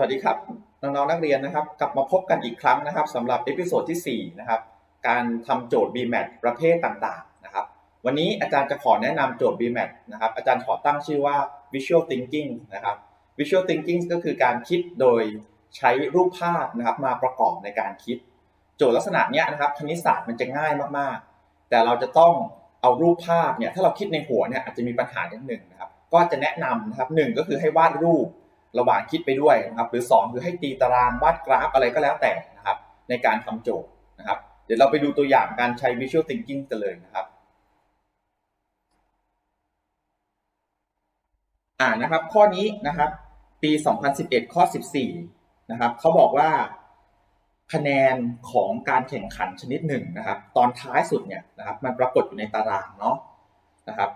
สวัสดีครับน้องๆนักเรียนนะครับ กลับมาพบกันอีกครั้งนะครับสำหรับเอพิโซดที่ 4 นะครับ การทำโจทย์ BMAT ประเภทต่างๆนะครับ วันนี้อาจารย์จะขอแนะนำโจทย์ BMAT นะครับ อาจารย์ขอตั้งชื่อว่า Visual Thinking นะครับ Visual Thinking ก็คือการคิดโดยใช้รูปภาพนะครับมาประกอบในการคิด โจทย์ลักษณะเนี้ยนะครับคณิตศาสตร์มันจะง่ายมากๆ แต่เราจะต้องเอารูปภาพเนี่ยถ้าเราคิดในหัวเนี่ยอาจจะมีปัญหาอย่างหนึ่งนะครับ ก็จะแนะนำนะครับหนึ่งก็คือให้วาดรูป ระหว่างคิดไปด้วยนะครับหรือสองคือให้ตีตารางวาดกราฟอะไรก็แล้วแต่นะครับในการทำโจทย์นะครับ เดี๋ยวเราไปดูตัวอย่างการใช้ Visual Thinking กันเลยนะครับอ่านะครับข้อนี้นะครับปี 2011 ข้อ 14นะครับเขาบอกว่าคะแนนของการแข่งขันชนิดหนึ่งนะครับ ตอนท้ายสุดเนี่ยนะครับมันปรากฏอยู่ในตารางเนาะนะครับ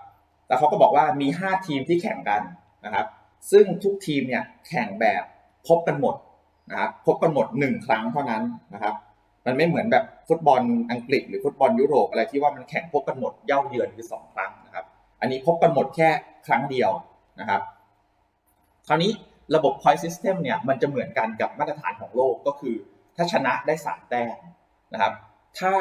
แล้วเขาก็บอกว่ามี 5 ทีมที่แข่งกันนะครับ ซึ่งทุกทีมเนี่ยแข่งแบบพบกันหมดนะครับพบกันหมด1ครั้งเท่านั้นนะครับ มันไม่เหมือนแบบฟุตบอลอังกฤษหรือฟุตบอลยุโรปอะไรที่ว่ามันแข่งพบกันหมดเย่าเยือนคือ2ครั้งนะครับ อันนี้พบกันหมดแค่ครั้งเดียวนะครับ คราวนี้ระบบ point system เนี่ยมันจะเหมือนกันกับมาตรฐานของโลกก็คือ ถ้าชนะได้3แต้มนะครับ ถ้า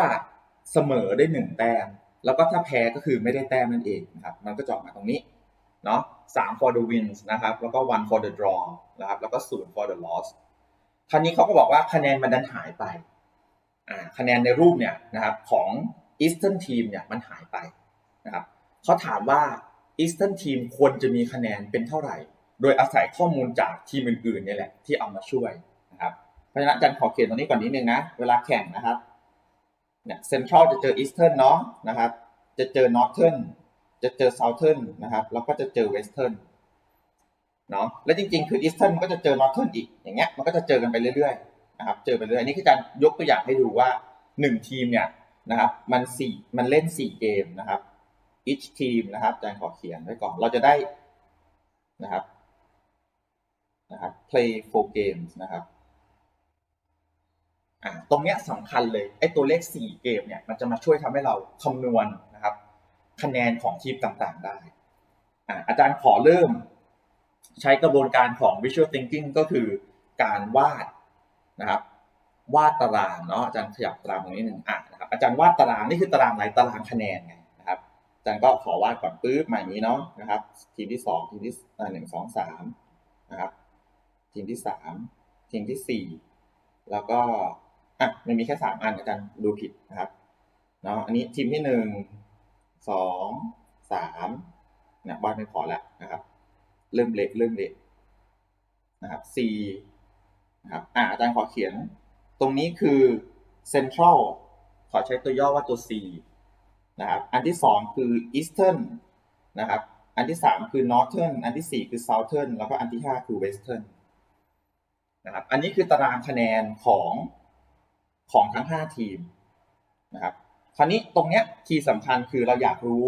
เสมอได้1แต้มแล้วก็ถ้าแพ้ก็คือไม่ได้แต้มนั่นเองนะครับ มันก็จะอมาตรงนี้เนาะ สาม for the wins นะครับ แล้วก็ one for the draw นะครับ แล้วก็ศูนย์ for the loss คราวนี้เขาก็บอกว่าคะแนนมันดันหายไป คะแนนในรูปเนี่ยนะครับของ Eastern Team เนี่ยมันหายไปนะครับเขาถามว่า Eastern Team ควรจะมีคะแนนเป็นเท่าไหร่ โดยอาศัยข้อมูลจากทีมอื่นๆเนี่ยแหละที่เอามาช่วยนะครับเพราะฉะนั้นอาจารย์ขอเขียนตรงนี้ก่อนนิดนึงนะ เวลาแข่งนะครับเนี่ยเซ็นทรัลจะเจออีสเทิร์นเนาะนะครับ จะเจอนอร์เทิร์น จะเจอเซาเทิร์นนะครับ แล้วก็จะเจอเวสเทิร์นเนาะและจริงๆ คืออีสเทิร์นก็จะเจอนอร์เทิร์นอีกอย่างเงี้ยมันก็จะเจอกันไปเรื่อยๆนะครับเจอไปเรื่อยอันนี้คือการยกตัวอย่างให้ดูว่าหนึ่งทีมเนี่ยนะครับมันสี่มันเล่นสี่เกมนะครับ each team นะครับอาจารย์ขอเขียนไว้ก่อนเราจะได้นะครับนะครับ play four games นะครับอ่าตรงเนี้ยสำคัญเลยไอ้ตัวเลข 4 เกมเนี่ยมันจะมาช่วยทำให้เราคำนวณ คะแนนของทีมต่างๆได้อ่าอาจารย์ขอเริ่มใช้กระบวนการของ visual thinking ก็คือการวาดนะครับวาดตารางเนาะอาจารย์ขยับตารางตรงนี้หนึ่งอะนะครับอาจารย์วาดตารางนี่คือตารางอะไรตารางคะแนนไงนะครับอาจารย์ก็ขอวาดก่อนปึ๊บมาอย่างนี้เนาะนะครับทีมที่สองทีมที่หนึ่งสองสามนะครับทีมที่สามทีมที่สี่แล้วก็อะมันมีแค่สามอันอาจารย์ดูผิดนะครับเนาะอันนี้ทีมที่หนึ่ง สองสามเนี่ยวาดไม่พอแล้วนะครับ เริ่มเละเริ่มเละนะครับสี่นะครับอะอาจารย์ขอเขียน ตรงนี้คือ central ขอใช้ตัวย่อว่าตัว C นะครับ อันที่สองคือ eastern นะครับ อันที่สามคือ northern อันที่สี่คือ southern แล้วก็อันที่ห้าคือ western นะครับ อันนี้คือตารางคะแนนของของทั้ง 5 ทีมนะครับ คราวนี้ตรงเนี้ยคีย์สำคัญคือเราอยากรู้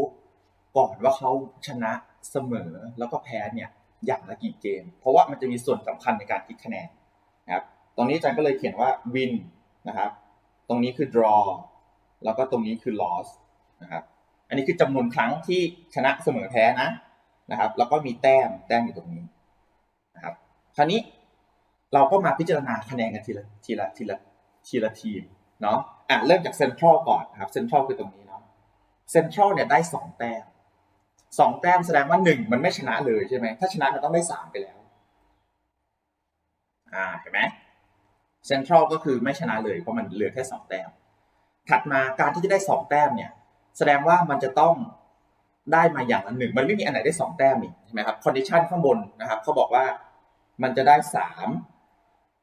ก่อนว่าเขาชนะเสมอแล้วก็แพ้เนี่ยอย่างละกี่เกม เพราะว่ามันจะมีส่วนสำคัญในการคิดคะแนนนะครับตรงนี้อาจารย์ก็เลยเขียนว่า win นะครับ ตรงนี้คือ draw แล้วก็ตรงนี้คือ loss นะครับ อันนี้คือจำนวนครั้งที่ชนะเสมอแพ้นะนะครับ แล้วก็มีแต้มแต้มอยู่ตรงนี้นะครับ คราวนี้เราก็มาพิจารณาคะแนนกันทีละทีละทีละทีละทีมเนาะอะเริ่มจากเซ็นทรัลก่อนครับเซ็นทรัลคือตรงนี้เนาะเซ็นทรัลเนี่ยได้สองแต้มสองแต้มแสดงว่าหนึ่งมันไม่ชนะเลยใช่ไหมถ้าชนะมันต้องได้สามไปแล้ว อ่าเห็นไหมเซ็นทรัลก็คือไม่ชนะเลยเพราะมันเหลือแค่สองแต้ม ถัดมาการที่จะได้สองแต้มเนี่ย แสดงว่ามันจะต้องได้มาอย่างละหนึ่งมันไม่มีอันไหนได้สองแต้มนี่ใช่ไหมครับคอนดิชันข้างบนนะครับเขาบอกว่ามันจะได้สาม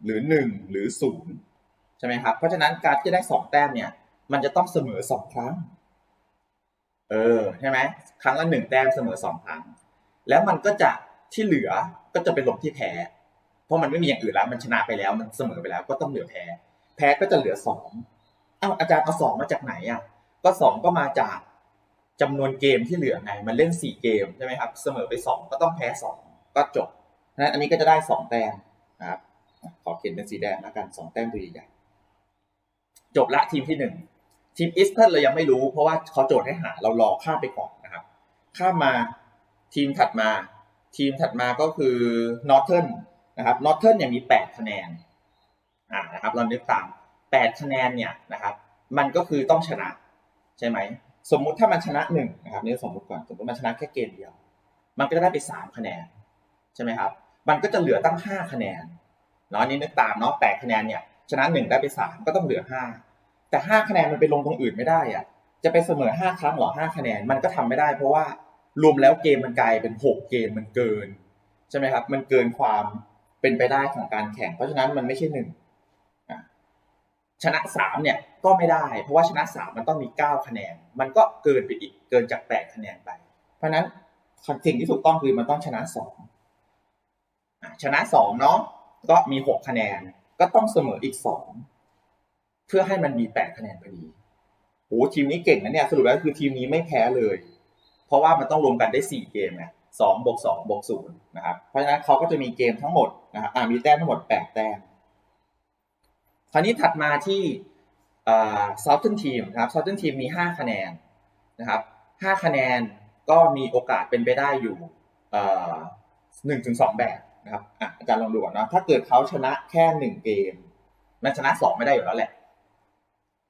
หรือหนึ่งหรือศูนย์ ใช่ไหมครับ เพราะฉะนั้นการที่ได้สองแต้มเนี่ย มันจะต้องเสมอสองครั้ง เออใช่ไหมครั้งละหนึ่งแต้มเสมอสองครั้ง แล้วมันก็จะที่เหลือก็จะไปลงที่แพ้ เพราะมันไม่มีอย่างอื่นแล้ว มันชนะไปแล้ว มันเสมอไปแล้วก็ต้องเหลือแพ้ แพ้ก็จะเหลือสองอ้าวอาจารย์เอาสองมาจากไหนอะ ก็สองก็มาจากจำนวนเกมที่เหลือไง มันเล่นสี่เกมใช่ไหมครับ เสมอไปสองก็ต้องแพ้สองก็จบนะอันนี้ก็จะได้สองแต้มนะครับ ขอเขียนเป็นสีแดงแล้วกันสองแต้มตัวใหญ่ จบละทีมที่หนึ่งทีมอีสเทิร์นเรายังไม่รู้เพราะว่าเขาโจทย์ให้หาเรารอข้ามไปก่อนนะครับ ข้ามมาทีมถัดมา ทีมถัดมาก็คือนอร์เทิร์นนะครับนอตเทิร์นเนี่ยมีแปดคะแนนอ่านะครับเรานึกตามแปดคะแนนเนี่ยนะครับ มันก็คือต้องชนะใช่ไหมสมมุติถ้ามันชนะหนึ่งนะครับนี่สมมติก่อนสมมติมันชนะแค่เกมเดียว มันก็จะได้ไปสามคะแนนใช่ไหมครับ มันก็จะเหลือตั้งห้าคะแนนเนาะนี่นึกตามเนาะแปดคะแนนเนี่ย ชนะหนึ่งได้ไปสามก็ต้องเหลือห้าแต่ห้าคะแนนมันไปลงตรงอื่นไม่ได้อะจะไปเสมอห้าครั้งหรอห้าคะแนนมันก็ทำไม่ได้ เพราะว่ารวมแล้วเกมมันกลายเป็นหกเกมมันเกินใช่ไหมครับ มันเกินความเป็นไปได้ของการแข่ง เพราะฉะนั้นมันไม่ใช่หนึ่งชนะสามเนี่ยก็ไม่ได้ เพราะว่าชนะสามมันต้องมีเก้าคะแนน มันก็เกินไปอีกเกินจากแปดคะแนนไป เพราะฉะนั้นสิ่งที่ถูกต้องคือมันต้องชนะสองชนะสองเนาะก็มีหกคะแนน ก็ต้องเสมออีกสองเพื่อให้มันมีแปดคะแนนพอดีโอ้ทีมนี้เก่งนะเนี่ยสรุปแล้วคือทีมนี้ไม่แพ้เลย เพราะว่ามันต้องรวมกันได้สี่เกมไงสองบวกสองบวกศูนย์นะครับเพราะฉะนั้นเขาก็จะมีเกมทั้งหมดนะครับมีแต้มทั้งหมดแปดแต้มคราวนี้ถัดมาที่อ่า Southern Team นะครับ Southern Team มีห้าคะแนนนะครับห้าคะแนนก็มีโอกาสเป็นไปได้อยู่หนึ่งถึงสองแบบ นะครับอะอาจารย์ลองดูก่อนนะถ้าเกิดเขาชนะแค่หนึ่งเกม มันชนะสองไม่ได้อยู่แล้วแหละ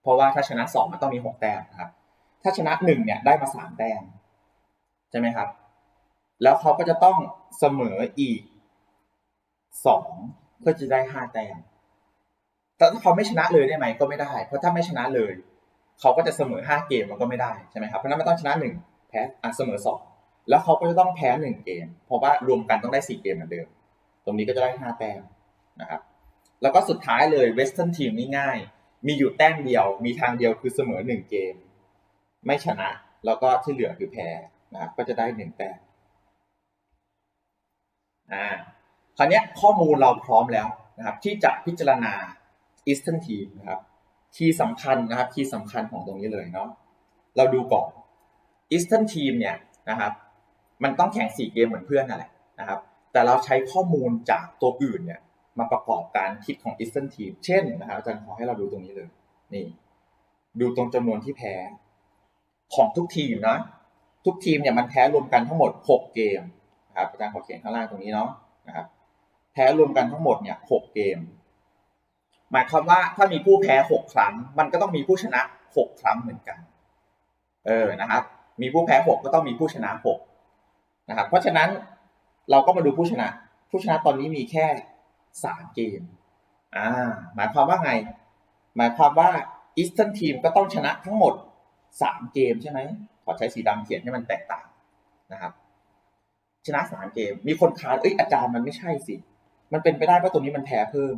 เพราะว่าถ้าชนะสองมันต้องมีหกแต้มนะครับ ถ้าชนะหนึ่งเนี่ยได้มาสามแต้มใช่ไหมครับ แล้วเขาก็จะต้องเสมออีกสองเพื่อจะได้ห้าแต้มแต่ถ้าเขาไม่ชนะเลยได้ไหมก็ไม่ได้ เพราะถ้าไม่ชนะเลย เขาก็จะเสมอห้าเกมมันก็ไม่ได้ใช่ไหมครับเพราะนั้นมันต้องชนะหนึ่งแพ้อะเสมอสองแล้วเขาก็จะต้องแพ้หนึ่งเกม เพราะว่ารวมกันต้องได้สี่เกมเหมือนเดิม ตรงนี้ก็จะได้ห้าแต้มนะครับแล้วก็สุดท้ายเลยเวสเทิร์นทีมนี่ง่ายมีอยู่แต้มเดียว มีทางเดียวคือเสมอหนึ่งเกม ไม่ชนะ แล้วก็ที่เหลือคือแพ้นะครับก็จะได้หนึ่งแต้มอ่าคราวนี้ข้อมูลเราพร้อมแล้วนะครับ ที่จะพิจารณา Eastern Team นะครับคีย์สำคัญนะครับคีย์สำคัญของตรงนี้เลยเนาะเราดูก่อน Eastern Team เนี่ยนะครับ มันต้องแข่งสี่เกมเหมือนเพื่อนนั่นแหละนะครับ แต่เราใช้ข้อมูลจากตัวอื่นเนี่ยมาประกอบการคิดของ Eastern Team เช่นนะครับอาจารย์ขอให้เราดูตรงนี้เลย นี่ ดูตรงจำนวนที่แพ้ ของทุกทีมนะ ทุกทีมเนี่ยมันแพ้รวมกันทั้งหมด 6 เกมนะครับอาจารย์ขอเขียนข้างล่างตรงนี้เนาะนะครับ แพ้รวมกันทั้งหมดเนี่ย6เกม หมายความว่าถ้ามีผู้แพ้ 6 ครั้ง มันก็ต้องมีผู้ชนะ 6 ครั้งเหมือนกัน เออนะครับ มีผู้แพ้ 6 ก็ต้องมีผู้ชนะ6นะครับ เพราะฉะนั้น เราก็มาดูผู้ชนะ ผู้ชนะตอนนี้มีแค่3เกมอ่าหมายความว่าไง หมายความว่า Eastern Team ก็ต้องชนะทั้งหมด3เกมใช่ไหมขอใช้สีดำเขียนให้มันแตกต่างนะครับ ชนะสามเกม มีคนค้านเอ้ยอาจารย์มันไม่ใช่สิ มันเป็นไปได้ว่าตรงนี้มันแพ้เพิ่ม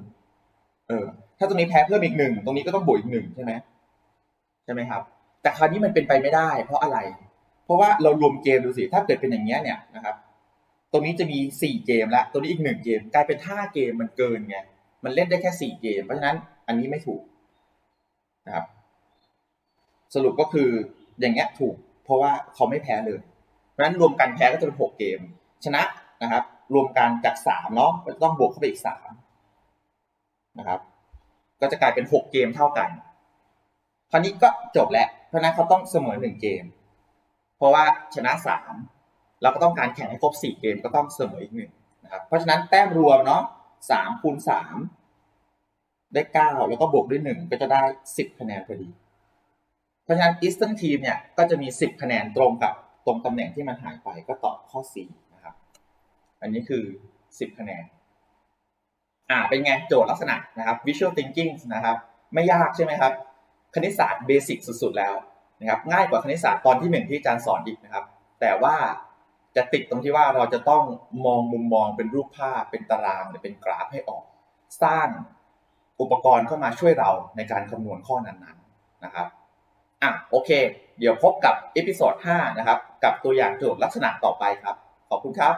เออ ถ้าตรงนี้แพ้เพิ่มอีกหนึ่งตรงนี้ก็ต้องบวกอีกหนึ่งใช่ไหมใช่ไหมครับ แต่คราวนี้มันเป็นไปไม่ได้ เพราะอะไร เพราะว่าเรารวมเกมดูสิ ถ้าเกิดเป็นอย่างเงี้ยเนี่ยนะครับ ตรงนี้จะมีสี่เกมแล้วตัวนี้อีกหนึ่งเกม กลายเป็นห้าเกมมันเกินไง มันเล่นได้แค่สี่เกม เพราะฉะนั้นอันนี้ไม่ถูกนะครับ สรุปก็คืออย่างเงี้ยถูก เพราะว่าเขาไม่แพ้เลย เพราะฉะนั้นรวมกันแพ้ก็จะเป็นหกเกม ชนะนะครับ รวมกันจากสามเนาะก็ต้องบวกเข้าไปอีกสามนะครับ ก็จะกลายเป็นหกเกมเท่ากัน คราวนี้ก็จบแล้ว เพราะฉะนั้นเขาต้องเสมอหนึ่งเกม เพราะว่าชนะสาม เราก็ต้องการแข่งให้ครบสี่เกมก็ต้องเสมออีกหนึ่งนะครับเพราะฉะนั้นแต้มรวมเนาะสามคูณสามได้เก้าแล้วก็บวกด้วยหนึ่งก็จะได้สิบคะแนนพอดี เพราะฉะนั้น Eastern Team เนี่ยก็จะมี10คะแนนตรงกับตรงตำแหน่งที่มันหายไปก็ตอบข้อ4นะครับ อันนี้คือ10คะแนน อ่าเป็นไงโจทย์ลักษณะนะครับ Visual Thinking นะครับ ไม่ยากใช่ไหมครับ คณิตศาสตร์เบสิกสุดๆแล้วนะครับ ง่ายกว่าคณิตศาสตร์ตอนที่หนึ่งที่อาจารย์สอนอีกนะครับ แต่ว่า จะติดตรงที่ว่าเราจะต้องมองมุมมองเป็นรูปภาพเป็นตารางหรือเป็นกราฟให้ออก สร้างอุปกรณ์เข้ามาช่วยเราในการคำนวณข้อนั้นๆนะครับอะโอเค เดี๋ยวพบกับเอพิโซด5นะครับ กับตัวอย่างโจทย์ลักษณะต่อไปครับ ขอบคุณครับ